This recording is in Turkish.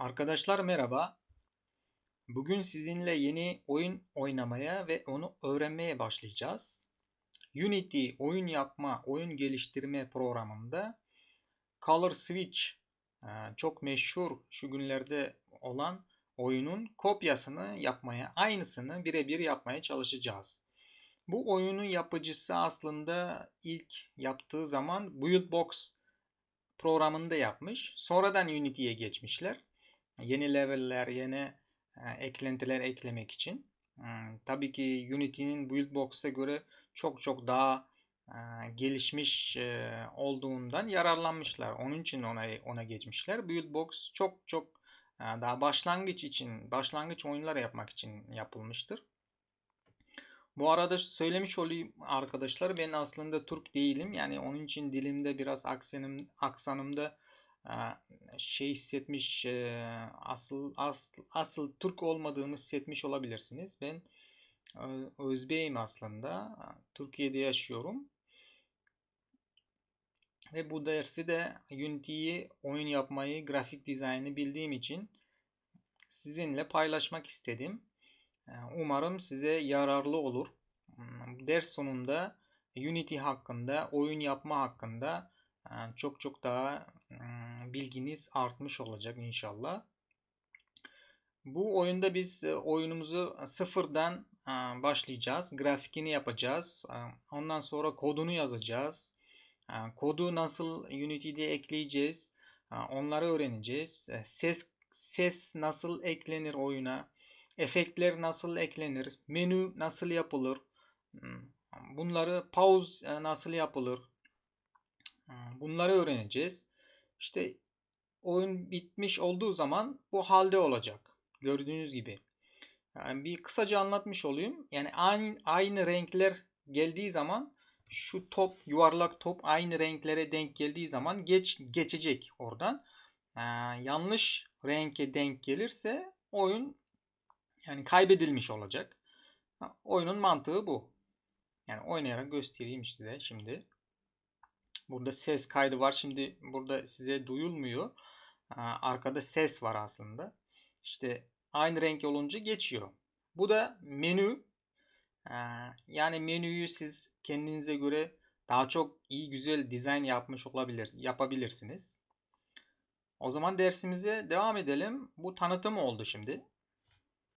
Arkadaşlar merhaba. Bugün sizinle yeni oyun oynamaya ve onu öğrenmeye başlayacağız. Unity oyun yapma, oyun geliştirme programında Color Switch e, çok meşhur şu günlerde olan oyunun kopyasını yapmaya, aynısını birebir yapmaya çalışacağız. Bu oyunun yapıcısı aslında ilk yaptığı zaman Buildbox programında yapmış. Sonradan Unity'ye geçmişler yeni level'ler, yeni e, eklentiler eklemek için. Hmm, tabii ki Unity'nin Buildbox'a göre çok çok daha e, gelişmiş e, olduğundan yararlanmışlar. Onun için ona ona geçmişler. Buildbox çok çok daha başlangıç için, başlangıç oyunlar yapmak için yapılmıştır. Bu arada söylemiş olayım arkadaşlar ben aslında Türk değilim. Yani onun için dilimde biraz aksanım, aksanımda şey hissetmiş asıl asıl asıl Türk olmadığımı hissetmiş olabilirsiniz. Ben Özbeyim aslında. Türkiye'de yaşıyorum. Ve bu dersi de Unity'yi oyun yapmayı, grafik dizaynı bildiğim için sizinle paylaşmak istedim. Umarım size yararlı olur. Ders sonunda Unity hakkında, oyun yapma hakkında çok çok daha bilginiz artmış olacak inşallah. Bu oyunda biz oyunumuzu sıfırdan başlayacağız. Grafikini yapacağız. Ondan sonra kodunu yazacağız. Kodu nasıl Unity'de ekleyeceğiz. Onları öğreneceğiz. Ses ses nasıl eklenir oyuna. Efektler nasıl eklenir. Menü nasıl yapılır. Bunları pause nasıl yapılır. Bunları öğreneceğiz. İşte oyun bitmiş olduğu zaman bu halde olacak. Gördüğünüz gibi. Yani bir kısaca anlatmış olayım. Yani aynı, aynı renkler geldiği zaman şu top yuvarlak top aynı renklere denk geldiği zaman geç geçecek oradan. Ee, yanlış renke denk gelirse oyun yani kaybedilmiş olacak. Oyunun mantığı bu. Yani oynayarak göstereyim size şimdi. Burada ses kaydı var. Şimdi burada size duyulmuyor. Arkada ses var aslında. İşte aynı renk olunca geçiyor. Bu da menü. Yani menüyü siz kendinize göre daha çok iyi güzel dizayn yapmış olabilir, yapabilirsiniz. O zaman dersimize devam edelim. Bu tanıtım oldu şimdi.